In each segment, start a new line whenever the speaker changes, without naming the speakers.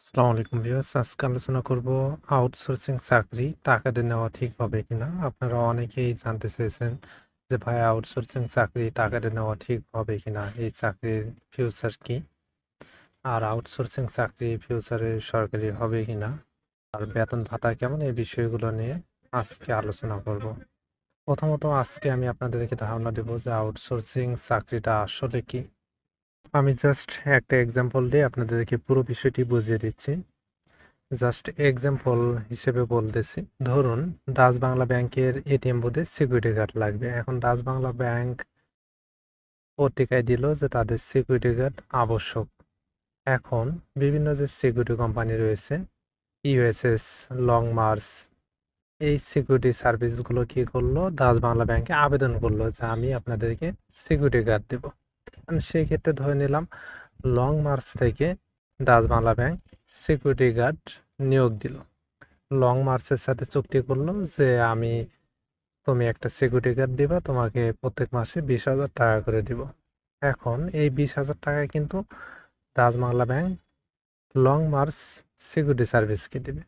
আসসালামু আলাইকুম ভিউয়ার্স। আজকে আলোচনা করব আউটসোর্সিং চাকরি টাকা দিয়ে নেওয়া ঠিক হবে কিনা। আপনারা অনেকেই জানতে চেয়েছেন যে, ভাই আউটসোর্সিং চাকরি টাকা দিয়ে নেওয়া ঠিক হবে কিনা? এই চাকরির ফিউচার কি? আর আউটসোর্সিং চাকরি ফিউচারে সরকারি হবে কিনা? আর বেতন ভাতা কেমন? এই বিষয়গুলো নিয়ে আজকে আলোচনা করব। প্রথমত, আজকে আমি আপনাদেরকে ধারণা দেব যে আউটসোর্সিং চাকরিটা আসলে কি? আমি জাস্ট একটা এক্সাম্পল দিয়ে আপনাদেরকে পুরো বিষয়টি বুঝিয়ে দিচ্ছি। জাস্ট এক্সাম্পল হিসেবে বলতেছি। ধরুন, ডাচ বাংলা ব্যাংকের এটিএম বুথে সিকিউরিটি গার্ড লাগবে। এখন ডাচ বাংলা ব্যাংক পত্রিকায় দিল যে তাদের সিকিউরিটি গার্ড আবশ্যক। এখন বিভিন্ন যে সিকিউরিটি কোম্পানি রয়েছে ইউএসএস লং মার্চ এই সিকিউরিটি সার্ভিসগুলো কী করল? ডাচ বাংলা ব্যাংকে আবেদন করল যে আমি আপনাদেরকে সিকিউরিটি গার্ড দেবো। সেই ক্ষেত্রে ধরে নিলাম লং মার্চ থেকে বাংলা ব্যাংক সিকিউরিটি গার্ড নিয়োগ দিল। লং মার্চের সাথে চুক্তি করল যে, আমি তুমি একটা সিকিউরিটি গার্ড দিবা, তোমাকে প্রত্যেক মাসে বিশ হাজার টাকা করে দিব। এখন এই বিশ হাজার টাকা কিন্তু Bangla bank long march security সার্ভিসকে দিবে।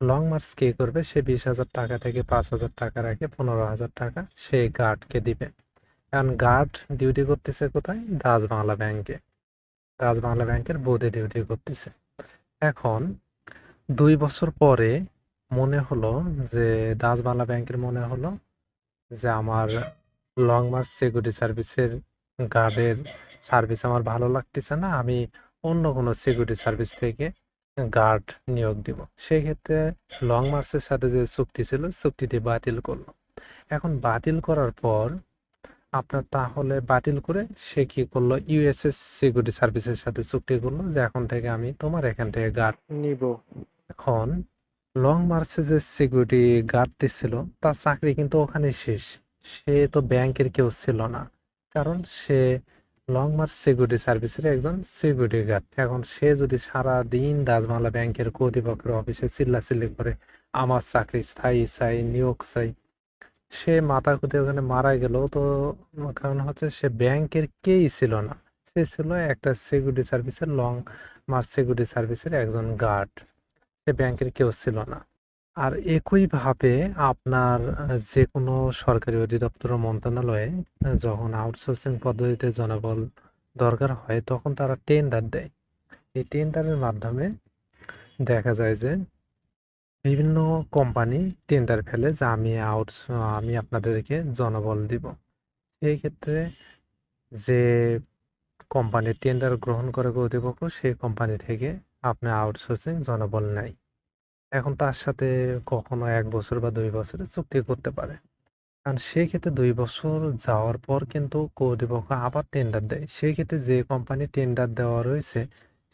লং মার্চ কে করবে? সে বিশ হাজার টাকা থেকে পাঁচ হাজার টাকা রাখে পনেরো হাজার টাকা সেই গার্ডকে দিবে। এখন গার্ড ডিউটি করতেছে কোথায়? ডাচ বাংলা ব্যাংকে ডাচ বাংলা ব্যাংকের বোর্ডে ডিউটি করতেছে। এখন দুই বছর পরে মনে হলো যে ডাচ বাংলা ব্যাংকের মনে হলো যে আমার লং মার্চ সিকিউরিটি সার্ভিসের গার্ডের সার্ভিস আমার ভালো লাগতেছে না, আমি অন্য কোনো সিকিউরিটি সার্ভিস থেকে গার্ড নিয়োগ দিব। সেই ক্ষেত্রে লং মার্চের সাথে যে চুক্তি ছিল, চুক্তিটি বাতিল করল। এখন বাতিল করার পর আপনার তাহলে বাতিল করে সে কি করল? ইউএসএস সিকিউরিটি সার্ভিসের সাথে চুক্তি করল যে এখন থেকে আমি তোমার এখান থেকে গার্ড নিব। এখন লং মার্চে যে সিকিউরিটি গার্ড ছিল তার চাকরি কিন্তু ওখানে শেষ। সে তো ব্যাংকের কেউ ছিল না কারণ সে লং মার্চ সিকিউরিটি সার্ভিসের একজন সিকিউরিটি গার্ড এখন সে যদি সারা দিন দাসবাংলা ব্যাংকের কর্তৃপক্ষের অফিসে চিল্লাচিল্লি করে আমার চাকরি স্থায়ী চাই নিয়োগ চাই সে মাথা খুঁতে ওখানে মারা গেল। তো কারণ হচ্ছে সে ব্যাংকের কেই ছিল না। সে ছিল একটা সিকিউরিটি সার্ভিসের লং মার্চ সিকিউরিটি সার্ভিসের একজন গার্ড সে ব্যাংকের কেউ ছিল না। আর একইভাবে আপনার যে কোনো সরকারি অধিদপ্তর মন্ত্রণালয়ে যখন আউটসোর্সিং পদ্ধতিতে জনবল দরকার হয়, তখন তারা টেন্ডার দেয়। এই টেন্ডারের মাধ্যমে দেখা যায় যে বিভিন্ন কোম্পানি টেন্ডার ফেলে যে আমি আউট আমি আপনাদেরকে জনবল দিব। সেই ক্ষেত্রে যে কোম্পানির টেন্ডার গ্রহণ করে কর্তৃপক্ষ সেই কোম্পানি থেকে আপনি আউটসোর্সিং জনবল নেয় এখন তার সাথে কখনো এক বছর বা দুই বছরের চুক্তি করতে পারে। কারণ সেই ক্ষেত্রে দুই বছর যাওয়ার পর কিন্তু কর্তৃপক্ষ আবার টেন্ডার দেয়। সেই ক্ষেত্রে যে কোম্পানি টেন্ডার দেওয়া রয়েছে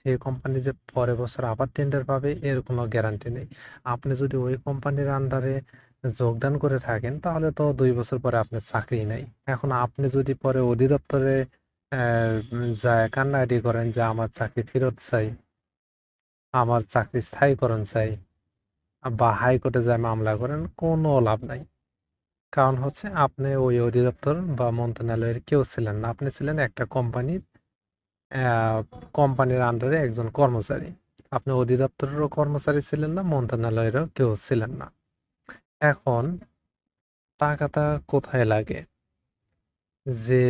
সেই কোম্পানি যে পরের বছর আবার টেন্ডার পাবে এর কোনো গ্যারান্টি নেই। আপনি যদি ওই কোম্পানির আন্ডারে যোগদান করে থাকেন, তাহলে তো দুই বছর পরে আপনার চাকরি নেই। এখন আপনি যদি পরে অধিদপ্তরে যায় কান্নাকাটি করেন যে আমার চাকরি ফেরত চাই, আমার চাকরি স্থায়ীকরণ চাই, বা হাইকোর্টে যায় মামলা করেন, কোনো লাভ নাই। কারণ হচ্ছে আপনি ওই অধিদপ্তর বা মন্ত্রণালয়ের কেউ ছিলেন না। আপনি ছিলেন একটা কোম্পানির কোম্পানির আন্ডারে একজন কর্মচারী। আপনি অধিদপ্তরেরও কর্মচারী ছিলেন না, মন্ত্রণালয়েরও কেউ ছিলেন না। এখন টাকাটা কোথায় লাগে? যে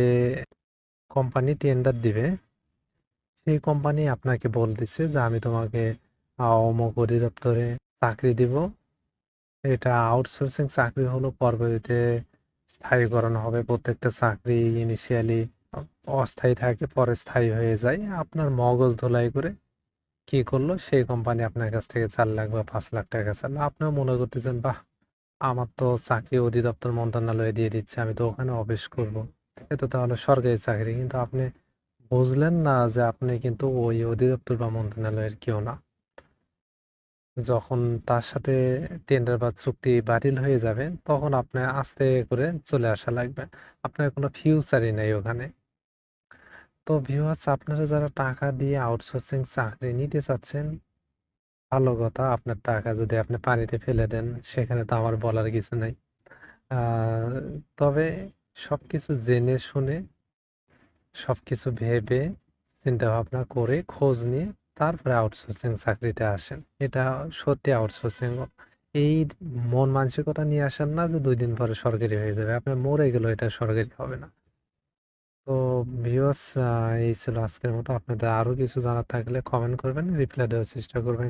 কোম্পানি টেন্ডার দিবে, সেই কোম্পানি আপনাকে বলতেছে যে, আমি তোমাকে অমুক অধিদপ্তরে চাকরি দিব। এটা আউটসোর্সিং চাকরি হলো পরবর্তীতে স্থায়ীকরণ হবে প্রত্যেকটা চাকরি ইনিশিয়ালি অস্থায়ী থাকে পরে স্থায়ী হয়ে যায় আপনার মগজ ধোলাই করে কি করল সেই কোম্পানি আপনার কাছ থেকে চার লাখ বা পাঁচ লাখ টাকা চাইলো আপনিও মনে করতেছেন বাহ আমার তো চাকরি অধিদপ্তর মন্ত্রণালয়ে দিয়ে দিচ্ছে আমি তো ওখানে অফিস করব এ তো তাহলে সরকারি চাকরি কিন্তু আপনি বুঝলেন না যে আপনি কিন্তু ওই অধিদপ্তর বা মন্ত্রণালয়ের কেউ না যখন তার সাথে টেন্ডার বা চুক্তি বাতিল হয়ে যাবে তখন আপনার আস্তে করে চলে আসা লাগবে আপনার কোনো ফিউচারই নেই ওখানে তো ভিউয়ার্স আপনারা যারা টাকা দিয়ে আউটসোর্সিং চাকরি নিতে চাচ্ছেন, ভালো কথা আপনার টাকা যদি আপনি পানিতে ফেলে দেন, সেখানে তো আমার বলার কিছু নেই তবে সব কিছু জেনে শুনে সব কিছু ভেবে চিন্তা ভাবনা করে, খোঁজ নিয়ে তারপরে আউটসোর্সিং চাকরিতে আসেন। এটা সত্যি আউটসোর্সিং এই মন মানসিকতা নিয়ে আসেন না যে দুই দিন পরে সরকারি হয়ে যাবে। আপনার মরে গেলেও এটা সরকারি হবে না। তো ভিউয়ার্স এই ছিল আজকের মতো। আপনাদের আরও কিছু জানার থাকলে কমেন্ট করবেন, রিপ্লাই দেওয়ার চেষ্টা করবেন।